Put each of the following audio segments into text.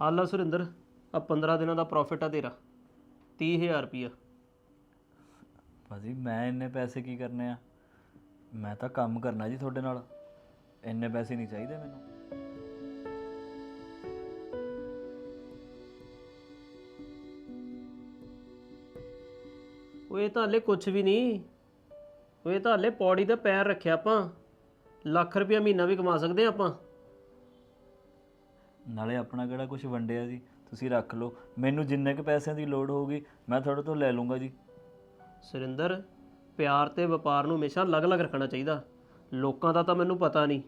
ਹਾਲਾ ਸੁਰਿੰਦਰ ਆ 15 ਦਿਨਾਂ ਦਾ ਪ੍ਰੋਫਿਟ ਆ ਤੇਰਾ 30000 ਰੁਪਿਆ ਭਾਜੀ ਮੈਂ ਇੰਨੇ ਪੈਸੇ ਕੀ ਕਰਨੇ ਆ? ਮੈਂ ਤਾਂ ਕੰਮ ਕਰਨਾ ਜੀ ਤੁਹਾਡੇ ਨਾਲ। ਇੰਨੇ ਪੈਸੇ ਨਹੀਂ ਚਾਹੀਦੇ ਮੈਨੂੰ। ਉਹ ਇਹ ਤਾਂ ਹਲੇ ਕੁਝ ਵੀ ਨਹੀਂ। ਉਹ ਇਹ ਤਾਂ ਹਲੇ ਪੌੜੀ ਤੇ ਪੈਰ ਰੱਖਿਆ ਆਪਾਂ। ਲੱਖ ਰੁਪਿਆ ਮਹੀਨਾ ਵੀ ਕਮਾ ਸਕਦੇ ਆਪਾਂ। ਨਾਲੇ ਆਪਣਾ ਕਿਹੜਾ ਕੁਝ ਵੰਡਿਆ ਜੀ? ਤੁਸੀਂ ਰੱਖ ਲਓ। ਮੈਨੂੰ ਜਿੰਨੇ ਕੁ ਪੈਸਿਆਂ ਦੀ ਲੋੜ ਹੋਊਗੀ ਮੈਂ ਤੁਹਾਡੇ ਤੋਂ ਲੈ ਲੂੰਗਾ ਜੀ। ਸੁਰਿੰਦਰ ਪਿਆਰ ਤੇ ਵਪਾਰ ਨੂੰ ਹਮੇਸ਼ਾ ਅਲੱਗ-ਅਲੱਗ ਰੱਖਣਾ ਚਾਹੀਦਾ। ਲੋਕਾਂ ਦਾ ਤਾਂ ਮੈਨੂੰ ਪਤਾ ਨਹੀਂ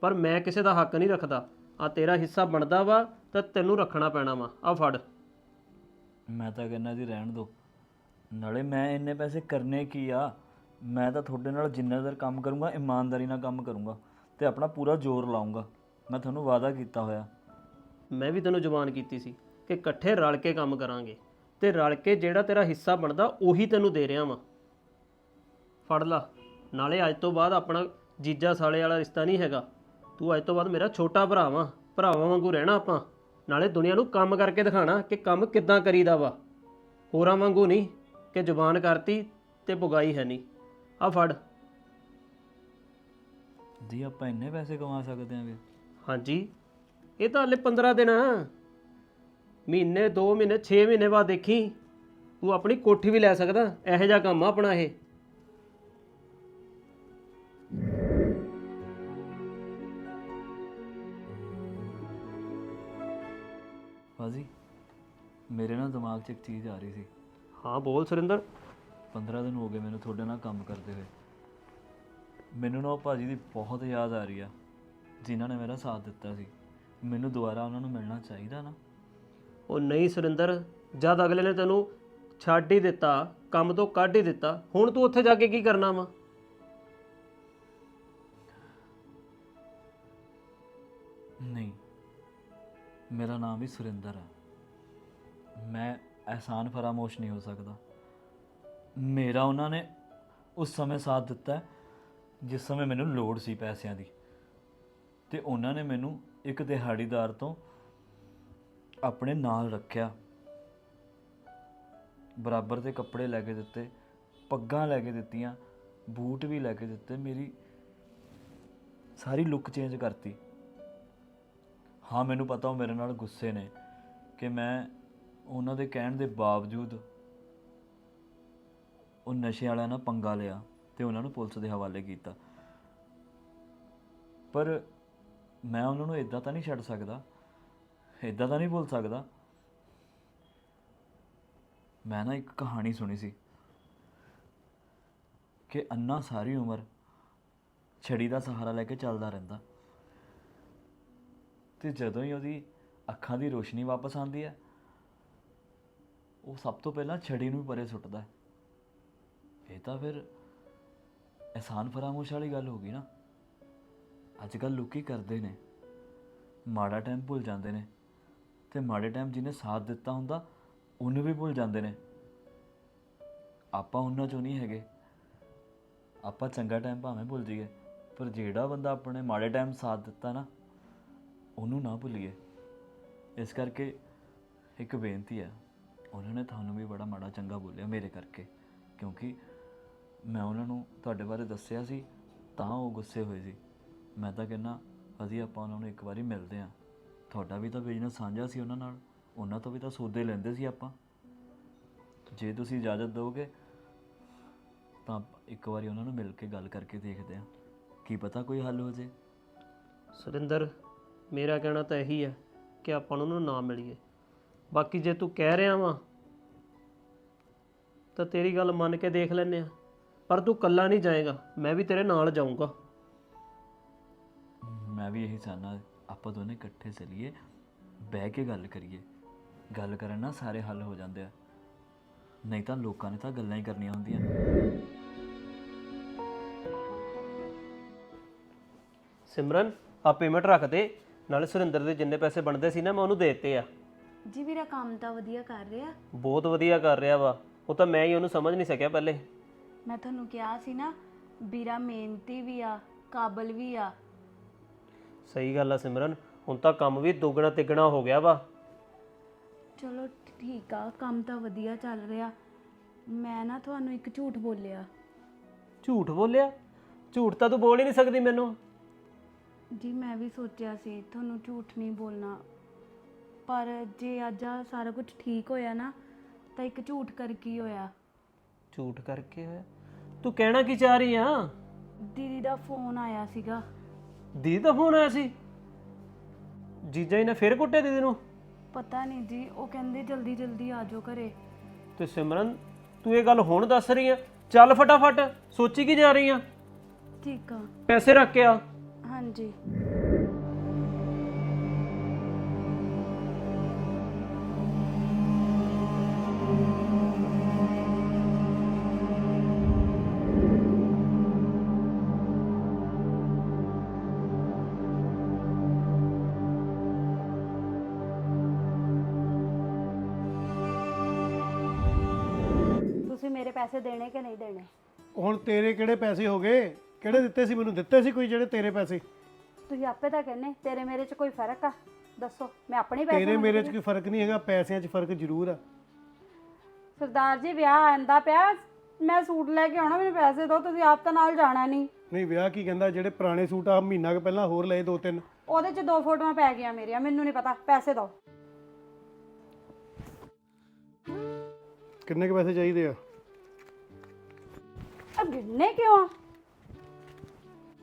ਪਰ ਮੈਂ ਕਿਸੇ ਦਾ ਹੱਕ ਨਹੀਂ ਰੱਖਦਾ। ਆ ਤੇਰਾ ਹਿੱਸਾ ਬਣਦਾ ਵਾ ਤਾਂ ਤੈਨੂੰ ਰੱਖਣਾ ਪੈਣਾ ਵਾ। ਆ ਫੜ। ਮੈਂ ਤਾਂ ਕਹਿੰਦਾ ਜੀ ਰਹਿਣ ਦਿਓ। ਨਾਲੇ ਮੈਂ ਇੰਨੇ ਪੈਸੇ ਕਰਨੇ ਕੀ ਆ? ਮੈਂ ਤਾਂ ਤੁਹਾਡੇ ਨਾਲ ਜਿੰਨਾ ਦੇਰ ਕੰਮ ਕਰੂੰਗਾ ਇਮਾਨਦਾਰੀ ਨਾਲ ਕੰਮ ਕਰੂੰਗਾ ਤੇ ਆਪਣਾ ਪੂਰਾ ਜ਼ੋਰ ਲਾਉਂਗਾ ਮੈਂ ਤੁਹਾਨੂੰ ਵਾਅਦਾ ਕੀਤਾ ਹੋਇਆ। ਮੈਂ ਵੀ ਤੈਨੂੰ ਜ਼ੁਬਾਨ ਕੀਤੀ ਸੀ ਕਿ ਇਕੱਠੇ ਰਲ ਕੇ ਕੰਮ ਕਰਾਂਗੇ ਤੇ ਰਲ ਕੇ ਜਿਹੜਾ ਤੇਰਾ ਹਿੱਸਾ ਬਣਦਾ ਉਹੀ ਤੈਨੂੰ ਦੇ ਰਿਹਾ ਵਾਂ। ਫੜ ਲਾ ਨਾਲੇ ਅੱਜ ਤੋਂ ਬਾਅਦ ਆਪਣਾ ਜੀਜਾ ਸਾਲੇ ਵਾਲਾ ਰਿਸ਼ਤਾ ਨਹੀਂ ਹੈਗਾ। ਤੂੰ ਅੱਜ ਤੋਂ ਬਾਅਦ ਮੇਰਾ ਛੋਟਾ ਭਰਾ ਵਾਂ ਭਰਾਵਾਂ ਵਾਂਗੂ ਰਹਿਣਾ ਆਪਾਂ। ਨਾਲੇ ਦੁਨੀਆ ਨੂੰ ਕੰਮ ਕਰਕੇ ਦਿਖਾਣਾ ਕਿ ਕੰਮ ਕਿੱਦਾਂ ਕਰੀਦਾ ਵਾ। ਹੋਰਾਂ ਵਾਂਗੂ ਨਹੀਂ ਕਿ ਜ਼ੁਬਾਨ ਕਰਤੀ ਤੇ ਪੁਗਾਈ ਹੈ ਨਹੀਂ। ਆ ਫੜ। ਜੀ ਆਪਾਂ ਇੰਨੇ ਪੈਸੇ ਕਮਾ ਸਕਦੇ ਆਂਗੇ। ਹਾਂਜੀ। ਇਹ ਤਾਂ ਹਲੇ 15 ਦਿਨ। ਆ ਮਹੀਨੇ 2 ਮਹੀਨੇ 6 ਮਹੀਨੇ ਬਾਅਦ ਦੇਖੀ। ਤੂੰ ਆਪਣੀ ਕੋਠੀ ਵੀ ਲੈ ਸਕਦਾ। ਇਹੋ ਜਿਹਾ ਕੰਮ ਆ ਆਪਣਾ ਇਹ। ਭਾਜੀ ਮੇਰੇ ਨਾਲ ਦਿਮਾਗ 'ਚ ਇੱਕ ਚੀਜ਼ ਆ ਰਹੀ ਸੀ। ਹਾਂ ਬੋਲ ਸੁਰਿੰਦਰ। 15 ਦਿਨ ਹੋ ਗਏ ਮੈਨੂੰ ਤੁਹਾਡੇ ਨਾਲ ਕੰਮ ਕਰਦੇ ਹੋਏ। ਮੈਨੂੰ ਨਾ ਉਹ ਭਾਜੀ ਦੀ ਬਹੁਤ ਯਾਦ ਆ ਰਹੀ ਆ ਜਿਨ੍ਹਾਂ ਨੇ ਮੇਰਾ ਸਾਥ ਦਿੱਤਾ ਸੀ। ਮੈਨੂੰ ਦੁਬਾਰਾ ਉਹਨਾਂ ਨੂੰ ਮਿਲਣਾ ਚਾਹੀਦਾ ਨਾ। ਉਹ ਨਹੀਂ ਸੁਰਿੰਦਰ ਜਦ ਅਗਲੇ ਨੇ ਤੈਨੂੰ ਛੱਡ ਹੀ ਦਿੱਤਾ ਕੰਮ ਤੋਂ ਕੱਢ ਹੀ ਦਿੱਤਾ ਹੁਣ ਤੂੰ ਉੱਥੇ ਜਾ ਕੇ ਕੀ ਕਰਨਾ ਵਾ? ਨਹੀਂ। ਮੇਰਾ ਨਾਮ ਵੀ ਸੁਰਿੰਦਰ ਹੈ। ਮੈਂ ਅਹਿਸਾਨ ਫਰਾਮੋਸ਼ ਨਹੀਂ ਹੋ ਸਕਦਾ। ਮੇਰਾ ਉਹਨਾਂ ਨੇ ਉਸ ਸਮੇਂ ਸਾਥ ਦਿੱਤਾ ਜਿਸ ਸਮੇਂ ਮੈਨੂੰ ਲੋੜ ਸੀ ਪੈਸਿਆਂ ਦੀ। ਤੇ ਉਹਨਾਂ ਨੇ ਮੈਨੂੰ ਇੱਕ ਦਿਹਾੜੀਦਾਰ ਤੋਂ ਆਪਣੇ ਨਾਲ ਰੱਖਿਆ। ਬਰਾਬਰ ਦੇ ਕੱਪੜੇ ਲੈ ਕੇ ਦਿੱਤੇ, ਪੱਗਾਂ ਲੈ ਕੇ ਦਿੱਤੀਆਂ, ਬੂਟ ਵੀ ਲੈ ਕੇ ਦਿੱਤੇ। ਮੇਰੀ ਸਾਰੀ ਲੁੱਕ ਚੇਂਜ ਕਰਤੀ। ਹਾਂ, ਮੈਨੂੰ ਪਤਾ ਉਹ ਮੇਰੇ ਨਾਲ ਗੁੱਸੇ ਨੇ ਕਿ ਮੈਂ ਉਹਨਾਂ ਦੇ ਕਹਿਣ ਦੇ ਬਾਵਜੂਦ ਉਹ ਨਸ਼ੇ ਵਾਲਿਆਂ ਨਾਲ ਪੰਗਾ ਲਿਆ ਤੇ ਉਹਨਾਂ ਨੂੰ ਪੁਲਿਸ ਦੇ ਹਵਾਲੇ ਕੀਤਾ। ਪਰ ਮੈਂ ਉਹਨਾਂ ਨੂੰ ਇਦਾਂ ਤਾਂ ਨਹੀਂ ਛੱਡ ਸਕਦਾ ਇਦਾਂ ਤਾਂ ਨਹੀਂ ਭੁੱਲ ਸਕਦਾ। ਮੈਂ ਨਾ ਇੱਕ ਕਹਾਣੀ ਸੁਣੀ ਸੀ ਕਿ ਅੰਨਾ ਸਾਰੀ ਉਮਰ ਛੜੀ ਦਾ ਸਹਾਰਾ ਲੈ ਕੇ ਚੱਲਦਾ ਰਹਿੰਦਾ। ਤੇ ਜਦੋਂ ਹੀ ਉਹਦੀ ਅੱਖਾਂ ਦੀ ਰੋਸ਼ਨੀ ਵਾਪਸ ਆਉਂਦੀ ਹੈ, ਉਹ ਸਭ ਤੋਂ ਪਹਿਲਾਂ ਛੜੀ ਨੂੰ ਪਰੇ ਸੁੱਟਦਾ ਹੈ। ਇਹ ਤਾਂ ਫਿਰ ਅਹਿਸਾਨ ਫਰਾਮੋਸ਼ ਵਾਲੀ ਗੱਲ ਹੋ ਗਈ ਨਾ। ਅੱਜ ਕੱਲ ਲੋਕੀ ਕਰਦੇ ਨੇ। ਮਾੜਾ ਟਾਈਮ ਭੁੱਲ ਜਾਂਦੇ ਨੇ। ਤੇ ਮਾੜੇ ਟਾਈਮ ਜਿਹਨੇ ਸਾਥ ਦਿੱਤਾ ਹੁੰਦਾ, ਉਹਨੂੰ ਵੀ ਭੁੱਲ ਜਾਂਦੇ ਨੇ। ਆਪਾਂ ਉਹਨਾਂ ਚੋਂ ਨਹੀਂ ਹੈਗੇ। ਆਪਾਂ ਚੰਗਾ ਟਾਈਮ ਭਾਵੇਂ ਭੁੱਲ ਜਾਈਏ। ਪਰ ਜਿਹੜਾ ਬੰਦਾ ਆਪਣੇ ਮਾੜੇ ਟਾਈਮ ਸਾਥ ਦਿੱਤਾ ਨਾ, ਉਹਨੂੰ ਨਾ ਭੁੱਲੀਏ। ਇਸ ਕਰਕੇ ਇੱਕ ਬੇਨਤੀ ਹੈ। ਉਹਨਾਂ ਨੇ ਤੁਹਾਨੂੰ ਵੀ ਬੜਾ ਮਾੜਾ ਚੰਗਾ ਬੋਲਿਆ ਮੇਰੇ ਕਰਕੇ। ਕਿਉਂਕਿ ਮੈਂ ਉਹਨਾਂ ਨੂੰ ਤੁਹਾਡੇ ਬਾਰੇ ਦੱਸਿਆ ਸੀ, ਤਾਂ ਉਹ ਗੁੱਸੇ ਹੋਏ ਸੀ। ਮੈਂ ਤਾਂ ਕਹਿੰਦਾ, ਅਸੀਂ ਆਪਾਂ ਉਹਨਾਂ ਨੂੰ ਇੱਕ ਵਾਰੀ ਮਿਲਦੇ ਹਾਂ। ਤੁਹਾਡਾ ਵੀ ਤਾਂ ਬਿਜ਼ਨਸ ਸਾਂਝਾ ਸੀ ਉਹਨਾਂ ਨਾਲ, ਉਹਨਾਂ ਤੋਂ ਵੀ ਤਾਂ ਸੌਦੇ ਲੈਂਦੇ ਸੀ ਆਪਾਂ। ਜੇ ਤੁਸੀਂ ਇਜਾਜ਼ਤ ਦਿਓਗੇ, ਤਾਂ ਇੱਕ ਵਾਰੀ ਉਹਨਾਂ ਨੂੰ ਮਿਲ ਕੇ ਗੱਲ ਕਰਕੇ ਦੇਖਦੇ ਹਾਂ। ਕੀ ਪਤਾ ਕੋਈ ਹੱਲ ਹੋ ਜੇ। ਸੁਰਿੰਦਰ, ਮੇਰਾ ਕਹਿਣਾ ਤਾਂ ਇਹੀ ਹੈ ਕਿ ਆਪਾਂ ਨੂੰ ਉਹਨੂੰ ਨਾ ਮਿਲੀਏ। ਬਾਕੀ ਜੇ ਤੂੰ ਕਹਿ ਰਿਹਾ ਵਾਂ, ਤਾਂ ਤੇਰੀ ਗੱਲ ਮੰਨ ਕੇ ਦੇਖ ਲੈਨੇ ਆ ਪਰ ਤੂੰ ਕੱਲਾ ਨਹੀਂ ਜਾਏਗਾ, ਮੈਂ ਵੀ ਤੇਰੇ ਨਾਲ ਜਾਊਂਗਾ। ਵੀ ਇਹੀ ਚਾਹਨਾ ਆਪਾਂ ਦੋਨੇ ਇਕੱਠੇ ਚੱਲੀਏ ਬਹਿ ਕੇ ਗੱਲ ਕਰੀਏ। ਗੱਲ ਕਰਨ ਨਾਲ ਸਾਰੇ ਹੱਲ ਹੋ ਜਾਂਦੇ ਆ। ਨਹੀਂ ਤਾਂ ਲੋਕਾਂ ਨੇ ਤਾਂ ਗੱਲਾਂ ਹੀ ਕਰਨੀਆਂ ਹੁੰਦੀਆਂ। ਸਿਮਰਨ ਆ ਪੇਮੈਂਟ ਰੱਖ ਦੇ। ਨਾਲੇ ਸੁਰਿੰਦਰ ਦੇ ਜਿੰਨੇ ਪੈਸੇ ਬਣਦੇ ਸੀ ਨਾ ਮੈਂ ਉਹਨੂੰ ਦੇ ਦਿੱਤੇ ਆ। ਜੀ ਵੀਰਾ ਕੰਮ ਤਾਂ ਵਧੀਆ ਕਰ ਰਿਹਾ। ਬਹੁਤ ਵਧੀਆ ਕਰ ਰਿਹਾ ਵਾ। ਉਹ ਤਾਂ ਮੈਂ ਹੀ ਉਹਨੂੰ ਸਮਝ ਨਹੀਂ ਸਕਿਆ ਪਹਿਲੇ। ਮੈਂ ਤੁਹਾਨੂੰ ਕਿਹਾ ਸੀ ਨਾ ਵੀਰਾ ਮਿਹਨਤੀ ਵੀ ਆ ਕਾਬਲ ਵੀ ਆ। ਸਹੀ ਗੱਲ ਆ ਸਿਮਰਨ ਹੁਣ ਤਾਂ ਕੰਮ ਵੀ ਦੁੱਗਣਾ ਤਿੱਗਣਾ ਹੋ ਗਿਆ ਵਾ। ਚਲੋ ਠੀਕ ਆ ਕੰਮ ਤਾਂ ਵਧੀਆ ਚੱਲ ਰਿਹਾ। ਮੈਂ ਨਾ ਤੁਹਾਨੂੰ ਇੱਕ ਝੂਠ ਬੋਲਿਆ। ਝੂਠ ਬੋਲਿਆ? ਝੂਠ ਤਾਂ ਤੂੰ ਬੋਲ ਹੀ ਨਹੀਂ ਸਕਦੀ ਮੈਨੂੰ। ਜੀ ਮੈਂ ਵੀ ਸੋਚਿਆ ਸੀ ਤੁਹਾਨੂੰ ਝੂਠ ਨਹੀਂ ਬੋਲਣਾ। ਪਰ ਜੇ ਅੱਜ ਆ ਸਾਰਾ ਕੁਝ ਠੀਕ ਹੋਇਆ ਨਾ ਤਾਂ ਇੱਕ ਝੂਠ ਕਰਕੇ ਹੀ ਹੋਇਆ। ਝੂਠ ਕਰਕੇ ਹੋਇਆ? ਤੂੰ ਕਹਿਣਾ ਕੀ ਚਾਹ ਰਹੀ ਆ? ਦੀਦੀ ਦਾ ਫੋਨ ਆਇਆ ਸੀਗਾ। ਦੀਦੀ ਦਾ ਫੋਨ ਆਇਆ ਸੀ? ਜੀਜਾ ਜੀ ਨੇ ਫਿਰ ਕੁੱਟਿਆ ਦੀਦੀ ਨੂੰ? ਪਤਾ ਨਹੀਂ ਜੀ ਉਹ ਕਹਿੰਦੇ ਜਲਦੀ ਜਲਦੀ ਆ ਜਾਓ ਘਰੇ। ਤੇ ਸਿਮਰਨ ਤੂੰ ਇਹ ਗੱਲ ਹੁਣ ਦੱਸ ਰਹੀ ਆ? ਚੱਲ ਫਟਾਫਟ ਸੋਚੀ ਕੀ ਜਾ ਰਹੀ ਆ? ਠੀਕ ਆ। ਪੈਸੇ ਰੱਖ ਕੇ ਆ। ਹਾਂਜੀ। ਪੈਸੇ ਦੇਣੇ ਕਿ ਨਹੀਂ ਦੇਣੇ? ਹੁਣ ਤੇਰੇ ਕਿਹੜੇ ਪੈਸੇ ਹੋ ਗਏ? ਕਿਹੜੇ ਦਿੱਤੇ ਸੀ? ਮੈਨੂੰ ਦਿੱਤੇ ਸੀ ਕੋਈ ਜਿਹੜੇ ਤੇਰੇ ਪੈਸੇ? ਤੁਸੀਂ ਆਪੇ ਤਾਂ ਕਹਿੰਦੇ ਤੇਰੇ ਮੇਰੇ 'ਚ ਕੋਈ ਫ਼ਰਕ ਆ? ਦੱਸੋ ਮੈਂ ਆਪਣੇ ਪੈਸੇ ਤੇਰੇ ਮੇਰੇ 'ਚ ਕੋਈ ਫ਼ਰਕ ਨਹੀਂ ਹੈਗਾ? ਪੈਸਿਆਂ 'ਚ ਫ਼ਰਕ ਜ਼ਰੂਰ ਆ। ਸਰਦਾਰ ਜੀ ਵਿਆਹ ਆਂਦਾ ਪਿਆ। ਮੈਂ ਸੂਟ ਲੈ ਕੇ ਆਉਣਾ ਮੈਨੂੰ ਪੈਸੇ ਦਿਓ ਤੁਸੀਂ ਆਪ ਤਾਂ ਨਾਲ ਜਾਣਾ ਨਹੀਂ। ਨਹੀਂ ਵਿਆਹ ਕੀ ਕਹਿੰਦਾ? ਜਿਹੜੇ ਪੁਰਾਣੇ ਸੂਟ ਆ ਮਹੀਨਾ ਕੁ ਪਹਿਲਾਂ ਹੋਰ ਲਏ ਦੋ ਤਿੰਨ। ਉਹਦੇ 'ਚ ਦੋ ਫੋਟੋਆਂ ਪੈ ਗਈਆਂ ਮੇਰੀਆਂ ਮੈਨੂੰ ਨਹੀਂ ਪਤਾ ਪੈਸੇ ਦਿਓ। ਕਿੰਨੇ ਕੁ ਪੈਸੇ ਚਾਹੀਦੇ ਆ? ਆ ਗਿਣਨੇ ਕਿਉਂ ਆ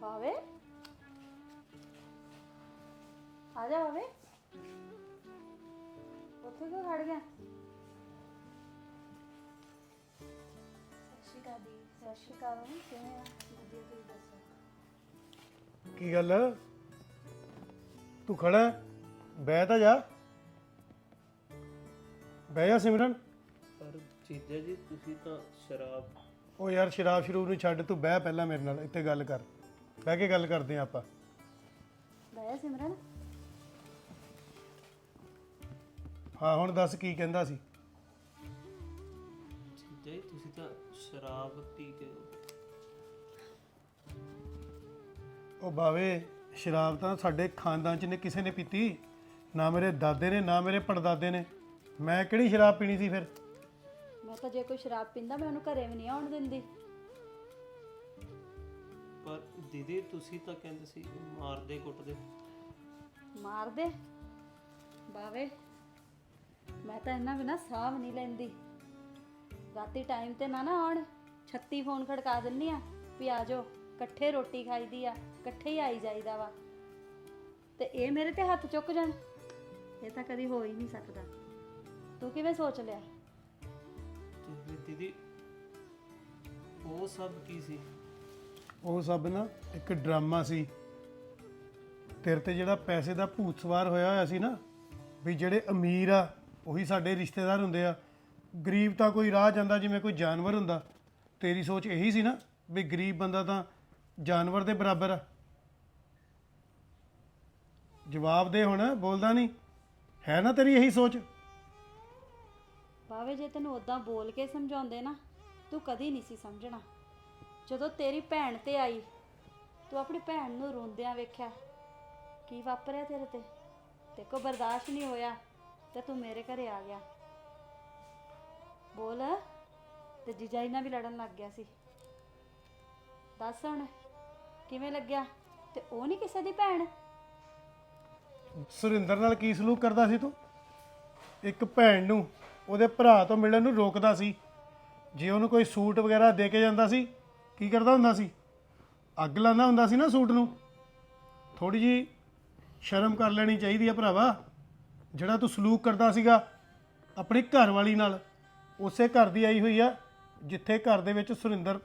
ਆਵੇ ਆ ਜਾ ਆਵੇ ਉੱਥੇ ਕਿਉਂ ਖੜ ਗਿਆ ਸਤਿ ਸ਼੍ਰੀ ਅਕਾਲ ਦੀ ਸਤਿ ਸ਼੍ਰੀ ਅਕਾਲ ਮੰਮੀ, ਕਿਵੇਂ ਆ ਵਧੀਆ ਤੁਸੀਂ ਦੱਸੋ ਕੀ ਗੱਲ ਤੂੰ ਖੜਾ ਹੈ? ਬਹਿ ਤਾਂ ਜਾ ਬਹਿ ਜਾ ਸਿਮਰਨ ਪਰ ਜੀਜਾ ਜੀ ਤੁਸੀਂ ਤਾਂ ਸ਼ਰਾਬ ਉਹ ਯਾਰ ਸ਼ਰਾਬ ਸ਼ਰੂਬ ਨੂੰ ਛੱਡ ਤੂੰ ਬਹਿ ਪਹਿਲਾਂ ਮੇਰੇ ਨਾਲ ਇੱਥੇ ਗੱਲ ਕਰ। ਬਹਿ ਕੇ ਗੱਲ ਕਰਦੇ ਆ ਆਪਾਂ। ਦਇਆ ਸਿਮਰਨ। ਹਾਂ ਹੁਣ ਦੱਸ ਕੀ ਕਹਿੰਦਾ ਸੀ? ਜੀਜਾ ਜੀ ਤੁਸੀਂ ਤਾਂ ਸ਼ਰਾਬ ਪੀ ਕੇ ਉਹ ਬਾਵੇ ਸ਼ਰਾਬ ਤਾਂ ਸਾਡੇ ਖਾਨਦਾਨ ਚ ਨੇ ਕਿਸੇ ਨੇ ਪੀਤੀ। ਨਾ ਮੇਰੇ ਦਾਦੇ ਨੇ ਨਾ ਮੇਰੇ ਪੜਦਾਦੇ ਨੇ। ਮੈਂ ਕਿਹੜੀ ਸ਼ਰਾਬ ਪੀਣੀ ਸੀ ਫਿਰ? ਮੈਂ ਤਾਂ ਜੇ ਕੋਈ ਸ਼ਰਾਬ ਪੀਂਦਾ ਮੈਂ ਉਹਨੂੰ ਘਰੇ ਵੀ ਨਹੀਂ ਆਉਣ ਦਿੰਦੀ। ਪਰ ਦੀਦੀ ਤੁਸੀਂ ਤਾਂ ਕਹਿੰਦੇ ਸੀ ਮਾਰਦੇ ਕੁੱਟਦੇ। ਮਾਰ ਦੇ ਬਾਵੇ ਮੈਂ ਤਾਂ ਇਹਨਾਂ ਬਿਨਾ ਸਾਹ ਵੀ ਨਹੀਂ ਲੈਂਦੀ। ਰਾਤੀ ਟਾਈਮ ਤੇ ਨਾ ਨਾ ਆਉਣ 36 ਫੋਨ ਖੜਕਾ ਦਿੰਨੀ ਆ ਵੀ ਆ ਜਾਓ ਇਕੱਠੇ ਰੋਟੀ ਖਾਈਦੀ ਆ ਇਕੱਠੇ ਹੀ ਆਈ ਜਾਈਦਾ ਵਾ। ਤੇ ਇਹ ਮੇਰੇ ਤੇ ਹੱਥ ਚੁੱਕ ਜਾਣ ਇਹ ਤਾਂ ਕਦੀ ਹੋ ਹੀ ਨਹੀਂ ਸਕਦਾ। ਤੂੰ ਕਿਵੇਂ ਸੋਚ ਲਿਆ? ਦੀਦੀ, ਉਹ ਸਭ ਕੀ ਸੀ? ਉਹ ਸਭ ਨਾ ਇੱਕ ਡਰਾਮਾ ਸੀ। ਤੇਰੇ ਤੇ ਜਿਹੜਾ ਪੈਸੇ ਦਾ ਭੂਤ ਸਵਾਰ ਹੋਇਆ ਹੋਇਆ ਸੀ ਨਾ, ਵੀ ਜਿਹੜੇ ਅਮੀਰ ਆ, ਉਹੀ ਸਾਡੇ ਰਿਸ਼ਤੇਦਾਰ ਹੁੰਦੇ ਆ। ਗਰੀਬ ਤਾਂ ਕੋਈ ਰਾਹ ਜਾਂਦਾ ਜਿਵੇਂ ਕੋਈ ਜਾਨਵਰ ਹੁੰਦਾ। ਤੇਰੀ ਸੋਚ ਇਹੀ ਸੀ ਨਾ, ਵੀ ਗਰੀਬ ਬੰਦਾ ਤਾਂ ਜਾਨਵਰ ਦੇ ਬਰਾਬਰ ਆ। ਜਵਾਬ ਦੇ ਹੁਣ, ਬੋਲਦਾ ਨਹੀਂ। ਹੈ ਨਾ ਤੇਰੀ ਇਹੀ ਸੋਚ? ਬਾਵੇ ਜੇ ਤੈਨੂੰ ਉਦਾਂ ਬੋਲ ਕੇ ਸਮਝਾਉਂਦੇ ਨਾ, ਤੂੰ ਕਦੀ ਨਹੀਂ ਸੀ ਸਮਝਣਾ। ਜਦੋਂ ਤੇਰੀ ਭੈਣ ਤੇ ਆਈ, ਤੂੰ ਆਪਣੀ ਭੈਣ ਨੂੰ ਰੋਂਦਿਆਂ ਵੇਖਿਆ, ਕੀ ਵਾਪਰਿਆ ਤੇਰੇ ਤੇ? ਤੇ ਕੋ ਬਰਦਾਸ਼ਤ ਨਹੀਂ ਹੋਇਆ ਤੇ ਤੂੰ ਮੇਰੇ ਘਰੇ ਆ ਗਿਆ। ਬੋਲ, ਤੇ ਜੀਜਾਈ ਨਾਲ ਵੀ ਲੜਨ ਲੱਗ ਗਿਆ ਸੀ। ਦੱਸ ਹੁਣ, ਕਿਵੇਂ ਲੱਗਿਆ? ਤੇ ਉਹ ਨਹੀਂ ਕਿਸੇ ਦੀ ਭੈਣ? ਸੁਰਿੰਦਰ ਨਾਲ ਕੀ ਸਲੂਕ ਕਰਦਾ ਸੀ ਤੂੰ? ਇੱਕ ਭੈਣ ਨੂੰ ਉਹਦੇ ਭਰਾ ਤੋਂ ਮਿਲਣ ਨੂੰ ਰੋਕਦਾ ਸੀ। ਜੇ ਉਹਨੂੰ ਕੋਈ ਸੂਟ ਵਗੈਰਾ ਦੇ ਕੇ ਜਾਂਦਾ ਸੀ ਕੀ ਕਰਦਾ ਹੁੰਦਾ ਸੀ? ਅੱਗ ਲਾਉਂਦਾ ਹੁੰਦਾ ਸੀ ਨਾ ਸੂਟ ਨੂੰ। ਥੋੜੀ ਜੀ ਸ਼ਰਮ ਕਰ ਲੈਣੀ ਚਾਹੀਦੀ ਆ ਭਰਾਵਾ। ਜਿਹੜਾ ਤੂੰ ਸਲੂਕ ਕਰਦਾ ਸੀਗਾ ਆਪਣੀ ਘਰ ਵਾਲੀ ਨਾਲ ਉਸੇ ਘਰ ਦੀ ਆਈ ਹੋਈ ਆ ਜਿੱਥੇ ਘਰ ਦੇ ਵਿੱਚ ਸੁਰਿੰਦਰ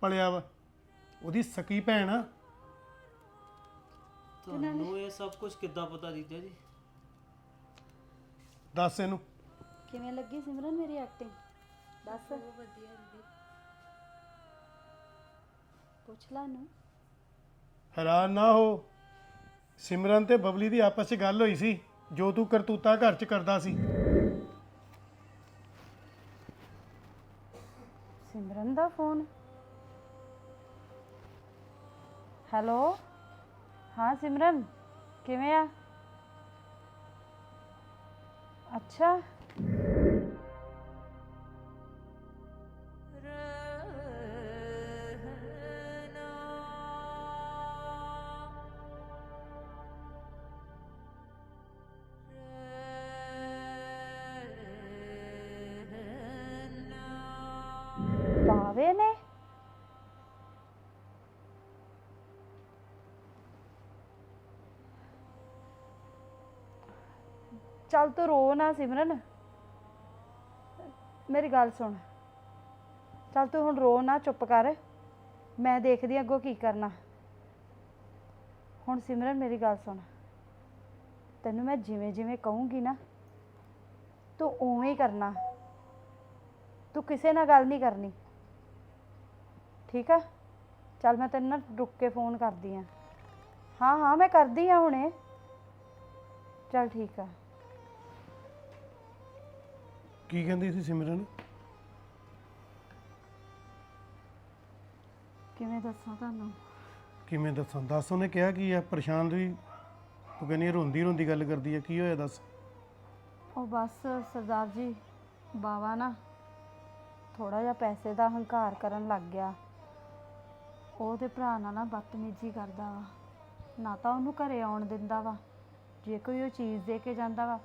ਪਲਿਆ ਵਾ। ਉਹਦੀ ਸਕੀ ਭੈਣ ਆ। ਤੁਹਾਨੂੰ ਇਹ ਸਭ ਕੁਝ ਕਿੱਦਾਂ ਪਤਾ ਜੀਜਾ ਜੀ? ਦੱਸ ਇਹਨੂੰ। ਕਿਵੇਂ ਲੱਗੀ ਸਿਮਰਨ ਮੇਰੀ ਐਕਟਿੰਗ ਦੱਸ। ਵਧੀਆ ਦੀਦੀ ਪੁੱਛ ਲਾ ਨੂੰ ਹੈਰਾਨ ਨਾ ਹੋ। ਸਿਮਰਨ ਤੇ ਬਬਲੀ ਦੀ ਆਪਸ 'ਚ ਗੱਲ ਹੋਈ ਸੀ ਜੋ ਤੂੰ ਕਰਤੂਤਾ ਘਰ 'ਚ ਕਰਦਾ ਸੀ। ਸਿਮਰਨ ਦਾ ਫੋਨ। ਹੈਲੋ? ਹਾਂ ਸਿਮਰਨ ਕਿਵੇਂ ਆ? ਅੱਛਾ। ਚੱਲ ਤੂੰ ਰੋ ਨਾ ਸਿਮਰਨ। ਮੇਰੀ ਗੱਲ ਸੁਣ। ਚੱਲ ਤੂੰ ਹੁਣ ਰੋ ਨਾ, ਚੁੱਪ ਕਰ। ਮੈਂ ਦੇਖਦੀ ਅੱਗੋਂ ਕੀ ਕਰਨਾ। ਹੁਣ ਸਿਮਰਨ, ਮੇਰੀ ਗੱਲ ਸੁਣ। ਤੈਨੂੰ ਮੈਂ ਜਿਵੇਂ ਜਿਵੇਂ ਕਹੂੰਗੀ ਨਾ, ਤੂੰ ਉਵੇਂ ਹੀ ਕਰਨਾ। ਤੂੰ ਕਿਸੇ ਨਾਲ ਗੱਲ ਨਹੀਂ ਕਰਨੀ। ਠੀਕ ਆ? ਚੱਲ ਮੈਂ ਤੈਨੂੰ ਨਾ ਰੁੱਕ ਕੇ ਫੋਨ ਕਰਦੀ ਆ ਹਾਂ ਹਾਂ, ਮੈਂ ਕਰਦੀ ਆ ਹੁਣੇ। ਚੱਲ ਠੀਕ ਆ। ਕੀ ਕਹਿੰਦੀ ਸੀ ਸਿਮਰਨ? ਕਿਵੇਂ ਦੱਸਾਂ ਤੁਹਾਨੂੰ? ਕਿਵੇਂ ਦੱਸਾਂ? ਦੱਸ ਉਹਨੇ ਕਿਹਾ ਕੀ ਆ ਪਰੇਸ਼ਾਨ ਵੀ ਤੂੰ ਕਹਿੰਦੀ ਆ ਰੋਂਦੀ ਰੋਂਦੀ ਗੱਲ ਕਰਦੀ ਆ ਕੀ ਹੋਇਆ ਦੱਸ? ਉਹ ਬਸ ਸਰਦਾਰ ਜੀ ਬਾਵਾ ਨਾ ਥੋੜਾ ਜਿਹਾ ਪੈਸੇ ਦਾ ਹੰਕਾਰ ਕਰਨ ਲੱਗ ਗਿਆ। ਉਹਦੇ ਭਰਾ ਨਾਲ ਨਾ ਬਦਤਮੀਜ਼ੀ ਕਰਦਾ ਵਾ। ਨਾ ਤਾਂ ਉਹਨੂੰ ਘਰੇ ਆਉਣ ਦਿੰਦਾ ਵਾ। ਜੇ ਕੋਈ ਉਹ ਚੀਜ਼ ਦੇ ਕੇ ਜਾਂਦਾ ਵਾ